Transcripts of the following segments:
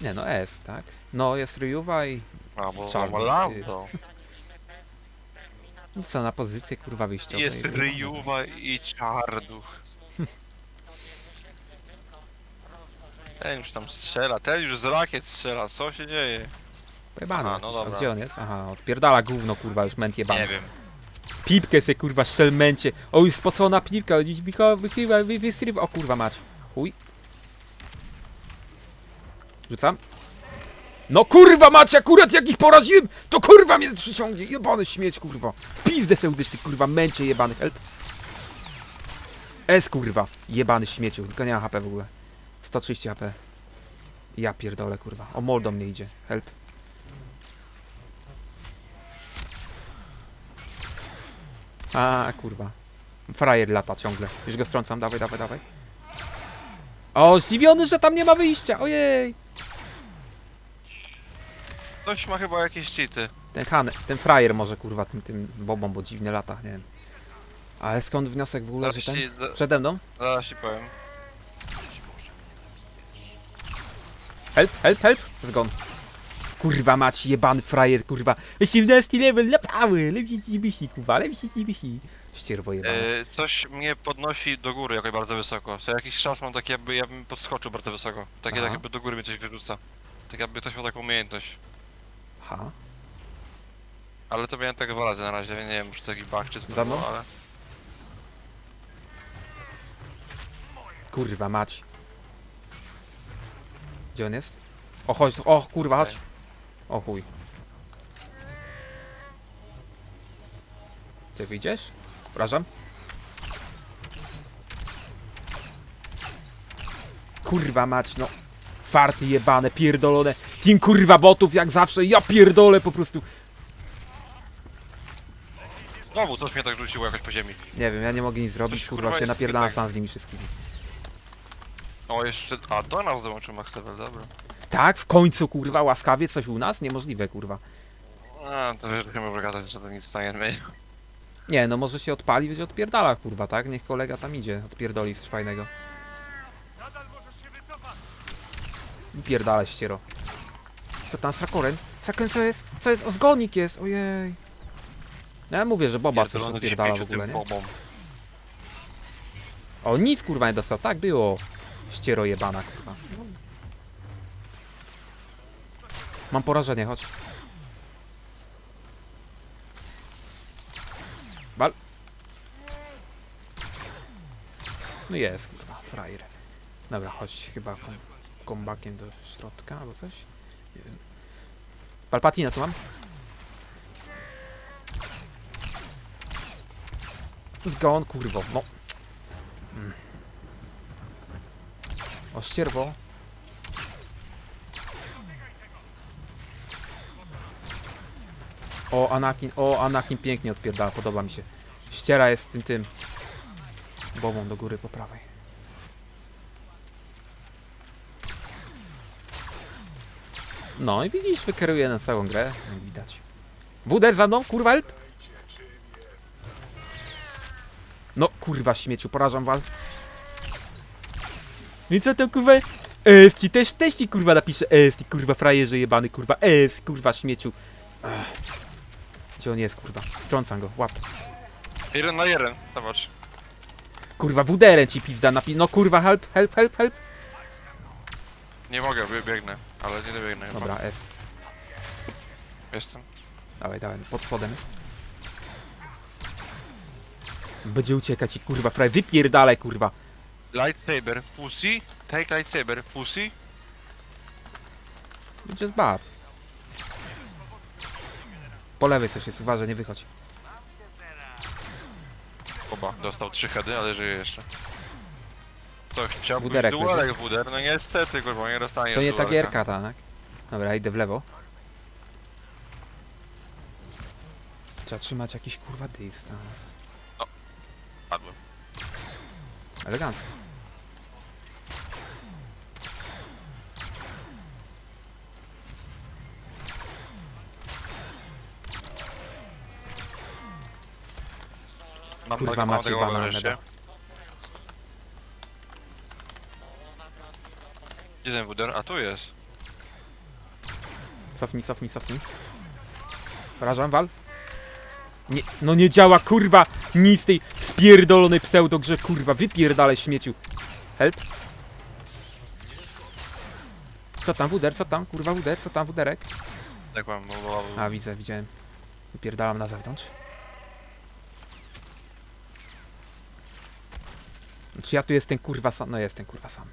Nie no, S, tak? No, jest Ryuwa i A, bo Czarny, ma Lando. i co na pozycję kurwa wyjściowej. Jest Ryjuwa i Czarduch. Ten już tam strzela, ten już z rakiet strzela, co się dzieje? Pojebany Aha, no jakiś. A dobra. gdzie on jest? Aha, odpierdala gówno kurwa, już ment jebany. Nie wiem. Pipkę se kurwa strzelmencie. O, już spocona pipka, dziś wychyła, wychyła, wy, wysrywa. O kurwa mać. Chuj. Rzucam. No kurwa mać, akurat jak ich poraziłem, to kurwa mnie przyciągnie. Jebany śmieć kurwa. W pizdę se uderz, ty kurwa męcie jebany. Help. S kurwa. Jebany śmieciu, tylko nie ma HP w ogóle. 130 HP. Ja pierdolę kurwa. O mol do mnie idzie. Help. A kurwa. Frajer lata ciągle. Już go strącam, dawaj, dawaj, dawaj. O, zdziwiony, że tam nie ma wyjścia, ojej. Ktoś ma chyba jakieś cheaty. Ten Han, ten frajer może kurwa tym, tym bobą, bo dziwnie lata, nie wiem. Ale skąd wniosek w ogóle, Zaraz że ten? ci, za- Przede mną? zaraz ci powiem. Help, help, help! Zgon. Kurwa mać, jebany frajer, kurwa. 18 level, lapały, lepiej ci bisi, kurwa, lepiej ci bisi. Ścierwo jebane. E, coś mnie podnosi do góry jakoś bardzo wysoko. Co jakiś czas mam takie jakby, jakbym podskoczył bardzo wysoko. Takie Aha. tak jakby do góry mnie coś wyrzuca. Tak jakby ktoś miał taką umiejętność. Ha. Ale to miałem tak dwa razy na razie, nie wiem, czy taki bug czy co to Za mną? było, ale... Kurwa mać. Gdzie on jest? O, chodź, o kurwa, chodź. O chuj. Ty wyjdziesz? Wrażam. Kurwa mać, no. Farty jebane, pierdolone. Team kurwa botów jak zawsze, ja pierdolę po prostu. Znowu coś mnie tak rzuciło jakoś po ziemi. Nie wiem, ja nie mogę nic zrobić, Coś, kurwa, kurwa, się jest napierdala tak- sam z nimi wszystkimi. O, jeszcze... A, do nas dołączył Max Level, dobra. Tak, w końcu, kurwa, łaskawie coś u nas? Niemożliwe, kurwa. A, to wiesz, chyba wygadać, że to nic stanie zmieni. Nie, no może się odpali, będzie odpierdala, kurwa, tak? Niech kolega tam idzie, odpierdoli coś fajnego. Pierdala ściero. Co tam, Sakoren? Sakoren, co jest? Co jest? O, zgonik jest, ojej. No ja mówię, że Boba coś odpierdala w ogóle, nie? O, nic, kurwa, nie dostał, tak było. Ściero jebana, kurwa. Mam porażenie, chodź. Wal. No jest, kurwa, frajer. Dobra, chodź chyba kombakiem do środka albo coś. Nie wiem. Palpatina tu mam. Zgon, kurwo, no. Mm. O, ścierwo. O, Anakin, o, Anakin pięknie odpierdala, podoba mi się. Ściera jest tym, tym. Bobą do góry po prawej. No i widzisz, wykieruje na całą grę, jak widać. Wuder za mną, kurwa, help! No, kurwa, śmieciu, porażam wal. No I co to, kurwa? Es, ci też, też ci, kurwa, napisze Es, ty, kurwa, frajerze jebany, kurwa, Es, kurwa, śmieciu. Ach. Gdzie on jest, kurwa? Strącam go, łap. Jeden na jeden, zobacz. Kurwa, wuderę ci pizda napi... No, kurwa, help, help, help, help. Nie mogę, biegnę, ale nie dobiegnę chyba. Dobra, S. Jestem. Dawaj, dawaj, pod spodem jest. Będzie uciekać i kurwa, fraj, wypierdalaj, kurwa. Lightsaber, pussy, take lightsaber, pussy. Just bad. Po lewej coś jest, uważaj, nie wychodź. Oba, dostał trzy heady, ale żyje jeszcze. Coś, chciał być Wuderek duelek wuder, no niestety kurwa, nie dostanie To nie ta duelka. gierka, tak? Dobra, idę w lewo. Trzeba trzymać jakiś kurwa dystans. Padłem. Elegancko. Kurwa, macie bana wreszcie. Gdzie ten wuder? A tu jest. Cofnij, cofnij, cofnij. Porażam, wal. Nie, no nie działa, kurwa! Nic tej spierdolonej pseudogrze, kurwa, wypierdalaj śmieciu. Help. Co tam, wuder, co tam, kurwa, wuder, co tam, wuderek? Tak mam, bo... bo- A, widzę, widziałem. Wypierdalam na zewnątrz. Czy ja tu jestem kurwa sam? No jestem kurwa sam.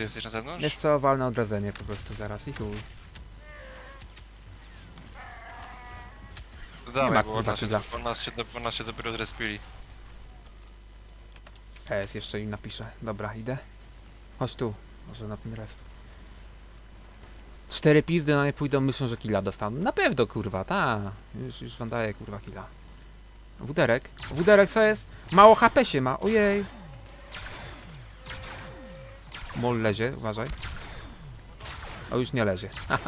Ty jesteś na zewnątrz? Jest co, walne odradzenie po prostu zaraz i chuj. Dawaj, ma, bo kurwa, nas się, bo nas się, bo nas się dopiero zrespili. PS jeszcze im napiszę. Dobra, idę. Chodź tu. Może na ten resp. Cztery pizdy na nie pójdą, myślą, że killa dostaną. Na pewno, kurwa, ta. Już, już wam daję, kurwa, killa. Wuderek. Wuderek, co jest? Mało HP się ma, ojej. Mol lezie, uważaj. O, już nie lezie.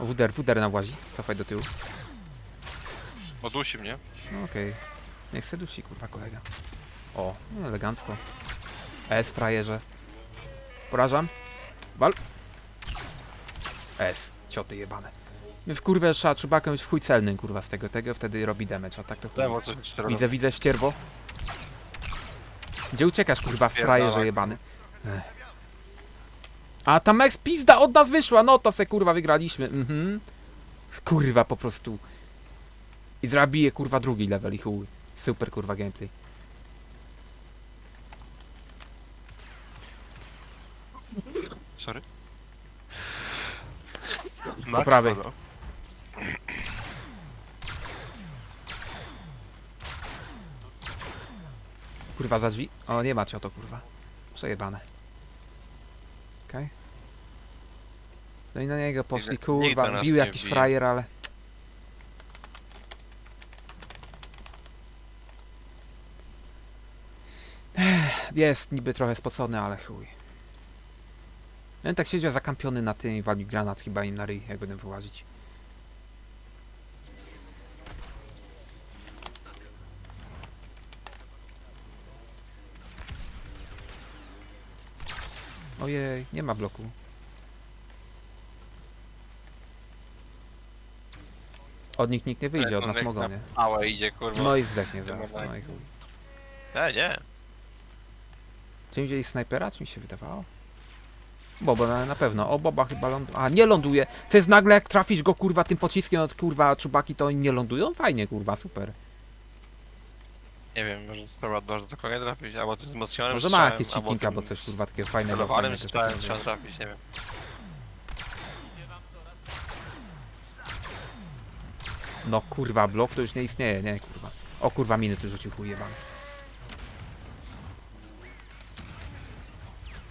o, wuder, wuder na włazi. Cofaj do tyłu. Odusi mnie. No okej. Niech se dusi, kurwa, kolega. O, no elegancko. S, frajerze. Porażam. Wal. S, cioty jebane. My w kurwę trzeba czubakiem być w chuj celnym, kurwa, z tego, tego wtedy robi damage, a tak to. Lewo. Widzę, widzę ścierwo. Gdzie uciekasz, kurwa, frajerze jebany? Ech. A tam Max pizda od nas wyszła, no to se kurwa wygraliśmy, mhm. Kurwa po prostu. I zrobię kurwa drugi level i chuj. Super kurwa gameplay. Sorry. Po prawej. Kurwa za drzwi. O, nie macie o to kurwa. Przejebane. Okej. No i na niego poszli, kurwa. nas Bił nie jakiś wbije. frajer, ale... Ech, Jest niby trochę spocony, ale chuj. No i tak siedział zakampiony na tym i walił granat chyba im na ryj, jak będę wyłazić. Ojej, nie ma bloku. Od nich nikt nie wyjdzie, od No, nas mogą, nie? Idzie, kurwa. No i zdechnie Nie zaraz, no i chuj. Nie, nie. Czy mi wzięli snajpera, czy mi się wydawało? Boba na, na pewno. O, Boba chyba ląduje. A, nie ląduje. Co jest nagle, jak trafisz go, kurwa, tym pociskiem od, kurwa, czubaki, to oni nie lądują? Fajnie, kurwa, super. Nie wiem, może spróbować bardzo do kogoś trafić, albo tym wzmocnionym Może ma jakieś albo cheating tym albo coś, kurwa, takiego fajnego. celowanym fajnego strzałem takiego, trzeba trafić, nie wiem. No, kurwa, blok to już nie istnieje, nie, kurwa. O, kurwa, miny tu rzucił chuj jebany.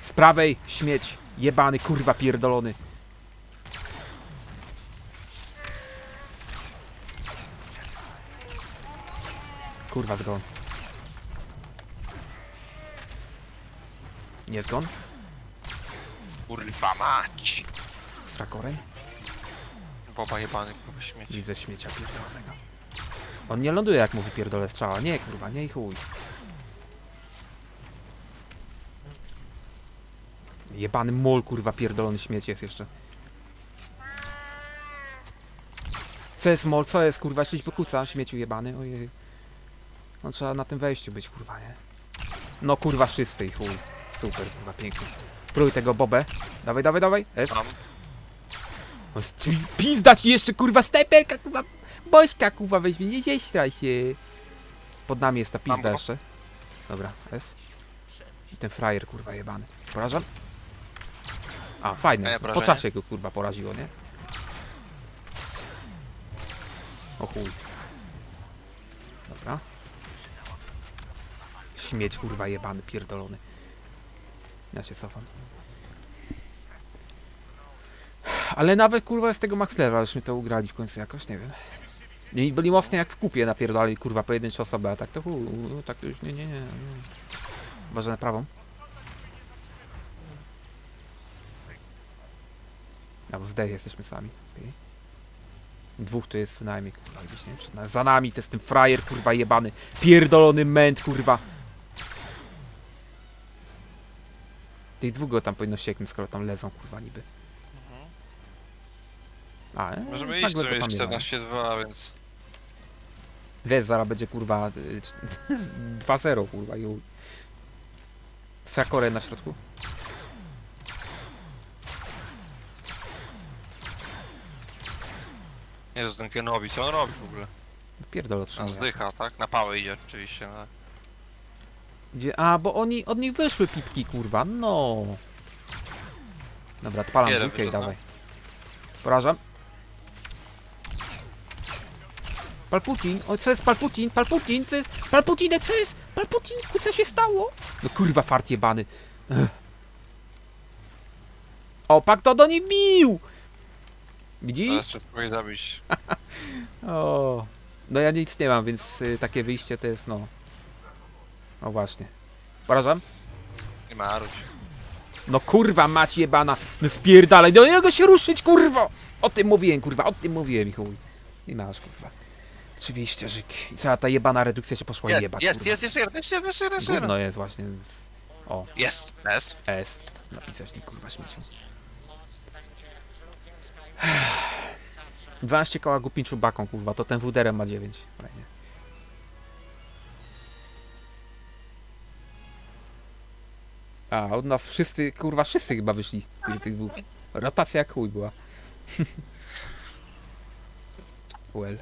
Z prawej, śmieć, jebany, kurwa, pierdolony. Kurwa, zgon. Nie zgon? Kurwa mać! Z rakorem? Boba jebany, kurwa śmieci. Widzę śmiecia pierdolonego. On nie ląduje jak mu wypierdolę strzała. Nie, kurwa, nie i chuj. Jebany mol, kurwa, pierdolony śmieć jest jeszcze. Co jest mol? Co jest, kurwa? Śmieć pokuca, śmieciu jebany, ojej. No trzeba na tym wejściu być, kurwa, nie? No, kurwa, wszyscy i chuj. Super, kurwa, pięknie. Próbuj tego bobę. Dawaj, dawaj, dawaj. S. Mam. No, st- ci jeszcze, kurwa, snajperka, kurwa, bośka, kurwa, weźmie, nie ziestraj się. Pod nami jest ta Mam pizda go. jeszcze. Dobra, S. I ten frajer, kurwa, jebany. Porażam? A, A fajne. ja Po porażenie? czasie go, kurwa, poraziło, nie? O chuj. Dobra. Śmieć, kurwa, jebany, pierdolony. Ja się cofam. Ale nawet kurwa z tego max levela już mi to ugrali w końcu jakoś, nie wiem. I byli mocno jak w kupie napierdali kurwa pojedyncze osoby, a tak to hu, tak to już nie, nie, nie. Uważaj na prawą. Albo zdech jesteśmy sami. okej. Dwóch tu jest co najmniej, kurwa, gdzieś nie wiem, przed nami. Za nami to jest ten frajer, kurwa, jebany. Pierdolony ment, kurwa. Tych dwóch go tam powinno sieknąć, skoro tam lezą, kurwa, niby. A, e, Możemy iść nagle go tam mieć nie ma. 14-2, więc... Wiesz, zaraz będzie, kurwa, y, c- 2-0, kurwa, i Sakorę na środku. Nie, to ten Kenobi, co on robi w ogóle? Pierdol On otrzymuje. zdycha, tak? Na pałę idzie oczywiście, no. Gdzie? A, bo oni, od nich wyszły pipki, kurwa, no. Dobra, odpalam dwójkę i no. dawaj. Porażam. Palputin, o co jest Palputin? Palputin, co jest? Palputin, co jest? Palputin, co się stało? No kurwa, fart jebany. Ech. O, pak to do nich bił! Widzisz? Szybko je zabić. O. No ja nic nie mam, więc y, takie wyjście to jest no. O właśnie. Porażam? Nie ma Aruś. No kurwa mać jebana. No spierdalaj, do niego się ruszyć kurwo! O tym mówiłem kurwa, o tym mówiłem i chuj. I masz kurwa. Oczywiście. I cała ta jebana redukcja się poszła Jest, jebać jest, kurwa. jest, jeszcze jeden, jeszcze jeden, jeszcze jeden, jeszcze jeden. Gówno jest właśnie. Z... O, Jest, jest. S. Napisać ty kurwa śmieciu. 12 koła głupim czubaką kurwa, to ten wuderem ma 9. Fajnie. A, od nas wszyscy, kurwa, wszyscy chyba wyszli, tych, tych dwóch. Rotacja jak chuj była. well.